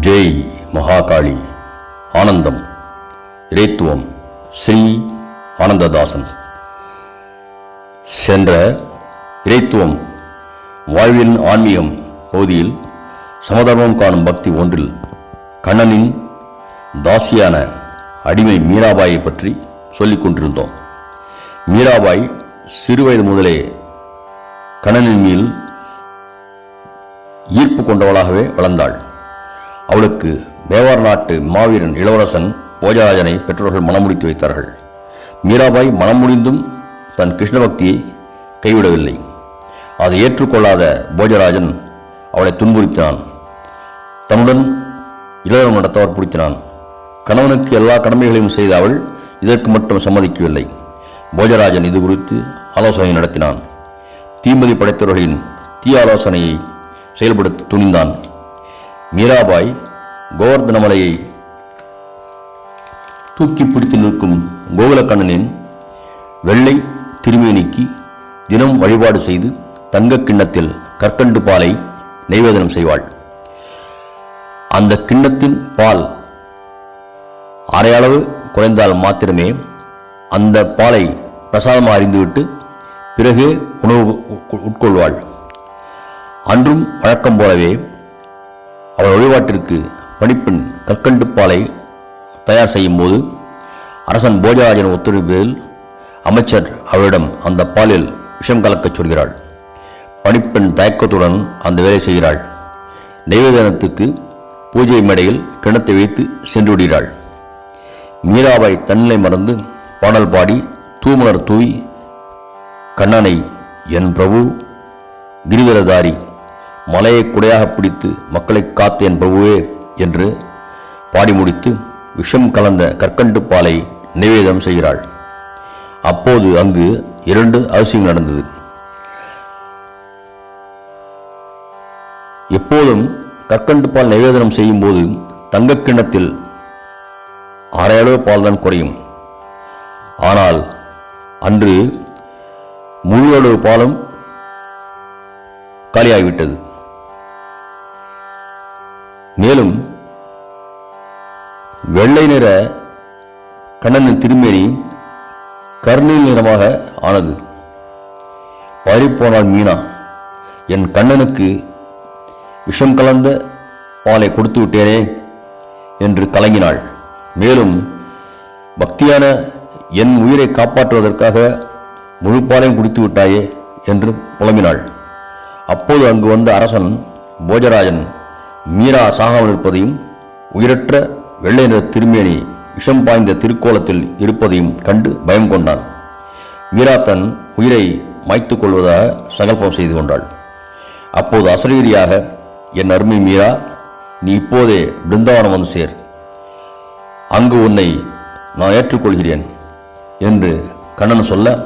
ஜெய் மகாகாளி ஆனந்தம். இறைத்துவம் ஸ்ரீ ஆனந்ததாசன். சென்ற இறைத்துவம் வாழ்வின் ஆன்மீகம் பகுதியில் சமதர்மம் காணும் பக்தி ஒன்றில் கண்ணனின் தாசியான அடிமை மீராபாயை பற்றி சொல்லிக் கொண்டிருந்தோம். மீராபாய் சிறுவயது முதலே கண்ணனின் மேல் ஈர்ப்பு கொண்டவளாகவே வளர்ந்தாள். அவளுக்கு தேவார் நாட்டு மாவீரன் இளவரசன் போஜராஜனை பெற்றோர்கள் மனமுடித்து வைத்தார்கள். மீராபாய் மனம் முடிந்தும் தன் கிருஷ்ண பக்தியை கைவிடவில்லை. அதை ஏற்றுக்கொள்ளாத போஜராஜன் அவளை துன்புறுத்தினான். தன்னுடன் இளவரம் நடத்த வற்புறுத்தினான் கணவனுக்கு எல்லா கடமைகளையும் செய்த அவள் இதற்கு மட்டும் சம்மதிக்கவில்லை. போஜராஜன் இது குறித்து ஆலோசனை நடத்தினான். தீமதி படைத்தவர்களின் தீ ஆலோசனையை செயல்படுத்த துணிந்தான். மீராபாய் கோவர்தனமலையை தூக்கி பிடித்து நிற்கும் கோகுலக்கண்ணனின் வெள்ளை திருமேனிக்கு தினம் வழிபாடு செய்து தங்கக் கிண்ணத்தில் கற்கண்டு பாலை நைவேதனம் செய்வாள். அந்த கிண்ணத்தின் பால் அரையளவு குறைந்தால் மாத்திரமே அந்த பாலை பிரசாதமாக அறிந்துவிட்டு பிறகு உணவு உட்கொள்வாள். அன்றும் வழக்கம் போலவே அவள் வழிபாட்டிற்கு பணிப்பெண் கற்கண்டு பாலை தயார் செய்யும் போது அரசன் போஜராஜன் ஒத்துழைப்பில் அமைச்சர் அவளிடம் அந்த பாலில் விஷம் கலக்கச் சொல்கிறாள். பணிப்பெண் தயக்கத்துடன் அந்த வேலை செய்கிறாள். நெய்வேதனத்துக்கு பூஜை மேடையில் கிணத்தை வைத்து சென்று விடுகிறாள் மீராபாய் தன்னிலை மறந்து பாடல் பாடி தூமலர் தூய் கண்ணனை என் பிரபு கிரிதரதாரி மலையை குடையாக பிடித்து மக்களை காத்த என் பிரபுவே என்று பாடி முடித்து விஷம் கலந்த கற்கண்டு பாலை நிவேதனம் செய்கிறாள். அப்போது அங்கு இரண்டு அவசியம் நடந்தது. எப்போதும் கற்கண்டு பால் நிவேதனம் செய்யும் போது தங்கக் கிண்ணத்தில் அரை பால்தான் பால் தான் குறையும். ஆனால் அன்று முழு அளவு பாலும் காலியாகிவிட்டது. மேலும் வெள்ளை நிற கண்ணனின் திருமேனி கருநீல் நிறமாக ஆனது. பாரிப்போனாள் மீனா என் கண்ணனுக்கு விஷம் கலந்த பாலை கொடுத்து விட்டேனே என்று கலங்கினாள். மேலும் பக்தியான என் உயிரை காப்பாற்றுவதற்காக முழு பாலையும் குடித்து விட்டாயே என்று புலம்பினாள். அப்போது அங்கு வந்த அரசன் போஜராஜன் மீரா சாகாமல் இருப்பதையும் உயிரற்ற வெள்ளை நிற திருமேனி விஷம் பாய்ந்த திருக்கோலத்தில் இருப்பதையும் கண்டு பயம் கொண்டான். மீரா தன் உயிரை மாய்த்துக் கொள்வதாக சங்கல்பம் செய்து கொண்டாள். அப்போது அசரீரியாக என் அருமை மீரா நீ இப்போதே பிருந்தாவனம் வந்து சேர். அங்கு உன்னை நான் ஏற்றுக்கொள்கிறேன் என்று கண்ணன் சொல்ல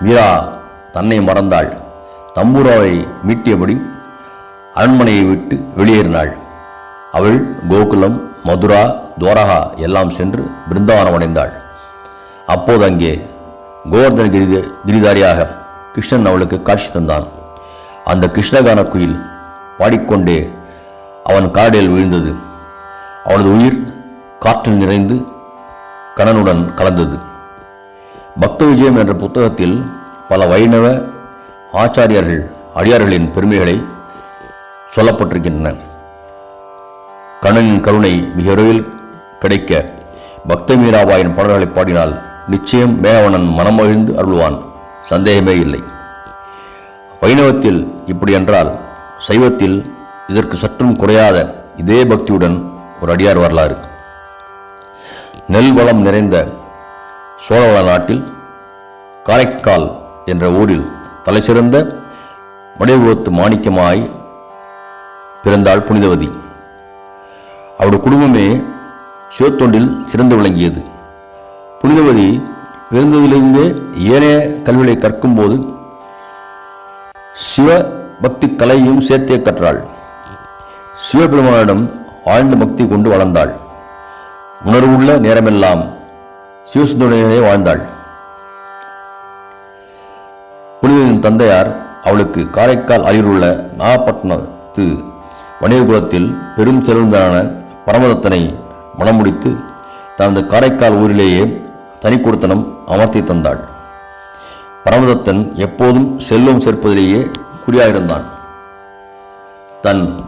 மீரா தன்னை மறந்தாள். தம்பூராவை மீட்டியபடி அரண்மனையை விட்டு வெளியேறினாள். அவள் கோகுலம் மதுரா துவாரகா எல்லாம் சென்று பிருந்தாவனம் அடைந்தாள் அப்போது அங்கே கோவர்தன கிரி கிரிதாரியாக கிருஷ்ணன் அவளுக்கு காட்சி தந்தான். அந்த கிருஷ்ணகான குயில் பாடிக்கொண்டே அவன் காடில் விழுந்தது. அவனது உயிர் காற்றில் நிறைந்து கணனுடன் கலந்தது. பக்த விஜயம் என்ற புத்தகத்தில் பல வைணவ ஆச்சாரியர்கள் அடியார்களின் பெருமைகளை சொல்லப்பட்டிருக்கின்றன. கண்ணனின் கருணை மிக விரைவில் கிடைக்க பக்த மீராபாயின் பாடல்களை பாடினால் நிச்சயம் மேலவனன் மனமகிழ்ந்து அருள்வான். சந்தேகமே இல்லை. வைணவத்தில் இப்படி என்றால் சைவத்தில் இதற்கு சற்றும் குறையாத இதே பக்தியுடன் ஒரு அடியார் வரலாறு. நெல் வளம் நிறைந்த சோழவள நாட்டில் காரைக்கால் என்ற ஊரில் தலைசிறந்த மடைபுரத்து மாணிக்கமாய் பிறந்தாள் புனிதவதி. அவருடைய குடும்பமே சிவத்தொண்டில் சிறந்து விளங்கியது. புனிதவதி பிறந்ததிலிருந்தே ஏனைய கல்விகளை கற்கும்போது சிவ பக்தி கலையும் சேர்த்தே கற்றாள். சிவபெருமானிடம் ஆழ்ந்த பக்தி கொண்டு வளர்ந்தாள். உணர்வுள்ள நேரமெல்லாம் சிவசுந்தரனே வாழ்ந்தாள். புனிதனின் தந்தையார் அவளுக்கு காரைக்கால் அருகிலுள்ள நாகப்பட்டினத்து வணிககுலத்தில் பெரும் செல்வந்தரான பரமதத்தனை மணம் முடித்து தனது காரைக்கால் ஊரிலேயே தனி கொடுத்தனம் அமர்த்தி தந்தாள். பரமதத்தன் எப்போதும் செல்வம் சேர்ப்பதிலேயே குறியாயிருந்தான். தன்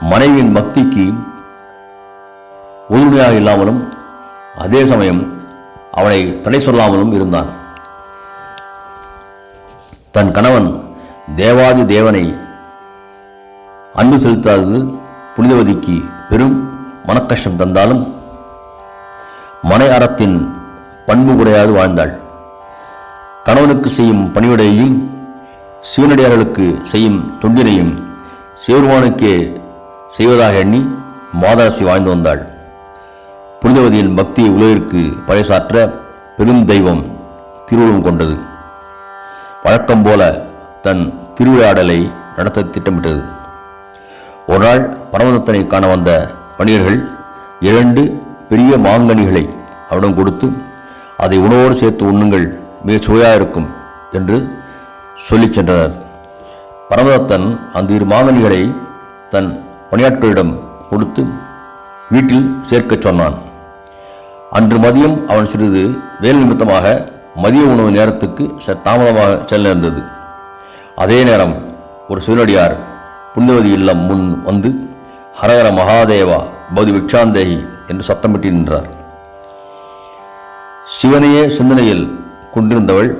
மனைவியின் பக்திக்கு உறுதுணையாக இல்லாமலும் அதே சமயம் அவனை தடை சொல்லாமலும் இருந்தான். தன் கணவன் தேவாதி தேவனை அன்பு செலுத்தாதது புனிதவதிக்கு பெரும் மனக்கஷ்டம் தந்தாலும் மனை அறத்தின் பண்பு குறையாது வாழ்ந்தாள். கணவனுக்கு செய்யும் பணிவிடையையும் சிவனடியார்களுக்கு செய்யும் தொண்டினையும் சிவருமானுக்கே செய்வதாக எண்ணி மாதாசி வாழ்ந்து வந்தாள். புனிதவதியின் பக்தியை உலகிற்கு பறைசாற்ற பெரும் தெய்வம் திருவுளம் கொண்டது. வழக்கம் போல தன் திருவிழாடலை நடத்த திட்டமிட்டது. ஒரு நாள் பரமதத்தனை காண வந்த வணிகர்கள் இரண்டு பெரிய மாங்கனிகளை அவனிடம் கொடுத்து அதை உணவோடு சேர்த்து உண்ணுங்கள் மிக சுவையாக இருக்கும் என்று சொல்லிச் சென்றனர். பரமதத்தன் அந்த இரு மாங்கனிகளை தன் பணியாட்களிடம் கொடுத்து வீட்டில் சேர்க்கச் சொன்னான். அன்று மதியம் அவன் சிறிது வேலை நிமித்தமாக மதிய உணவு நேரத்துக்கு சற்று தாமதமாக செல்ல நேர்ந்தது அதே நேரம் ஒரு சிவனடியார் புண்ணியவதி இல்லம் முன் வந்து ஹரஹர மகாதேவா பௌதி விக்ஷாந்தேகி என்று சத்தமிட்டு நின்றார். சிவனையே சிந்தனையில் கொண்டிருந்தவள்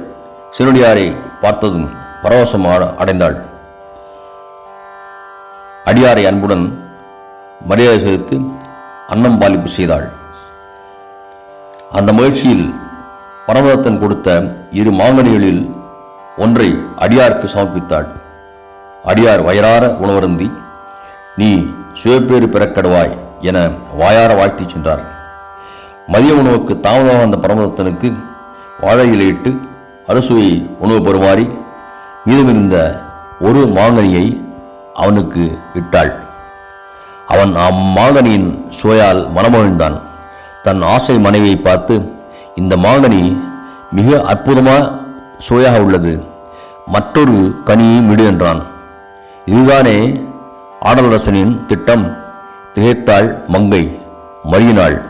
சிவனடியாரை பார்த்ததும் பரவசம் அடைந்தாள். அடியாரை அன்புடன் மரியாதை செலுத்து அன்னம் பாலிப்பு செய்தாள். அந்த முயற்சியில் பரமதத்தன் கொடுத்த இரு மாங்கனிகளில் ஒன்றை அடியாருக்கு சமர்ப்பித்தாள். அடியார் வயரார உணவருந்தி நீ சிவப்பேறு பிறக்கடுவாய் என வாயார வாழ்த்திச் சென்றார். மதிய உணவுக்கு தாமதமாக வந்த பரமதத்தனுக்கு வாழை இலையிட்டு அறுசுவை உணவு பெறுமாறி மீதமிருந்த ஒரு மாங்கனியை அவனுக்கு இட்டாள். அவன் அம்மாங்கனியின் சுவையால் மனமகிழ்ந்தான். தன் ஆசை மனைவியை பார்த்து இந்த மாங்கனி மிக அற்புதமாக சுவையாக உள்ளது. மற்றொரு கனியையும் விடு என்றான். இதுதானே ஆடலரசனின் திட்டம் திகைத்தாள் மங்கை மறியினாள்.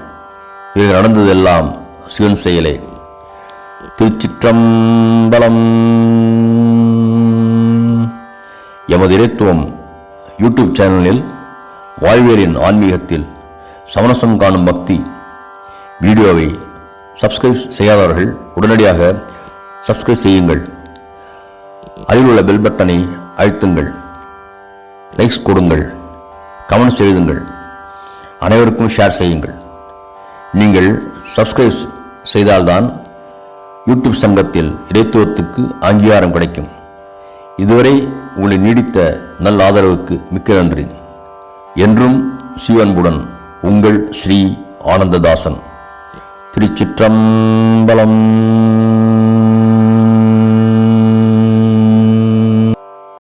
இது நடந்ததெல்லாம் சிவன் செயலே. திருச்சிற்றம்பலம். எமது இறைத்துவம் யூடியூப் சேனலில் வாழ்வியரின் ஆன்மீகத்தில் சமரசம் காணும் பக்தி. வீடியோவை சப்ஸ்கிரைப் செய்யாதவர்கள் உடனடியாக சப்ஸ்கிரைப் செய்யுங்கள். அருகிலுள்ள பெல் பட்டனை அழுத்துங்கள். லைக்ஸ் கொடுங்கள். கமெண்ட்ஸ் எழுதுங்கள். அனைவருக்கும் ஷேர் செய்யுங்கள். நீங்கள் சப்ஸ்கிரைப் செய்தால்தான் யூடியூப் சங்கத்தில் இடைத்துவத்துக்கு அங்கீகாரம் கிடைக்கும். இதுவரை உங்களை நீடித்த நல் ஆதரவுக்கு மிக்க நன்றி. என்றும் சிவன்புடன் உங்கள் ஸ்ரீ ஆனந்ததாசன். திருச்சிற்றம்பலம்.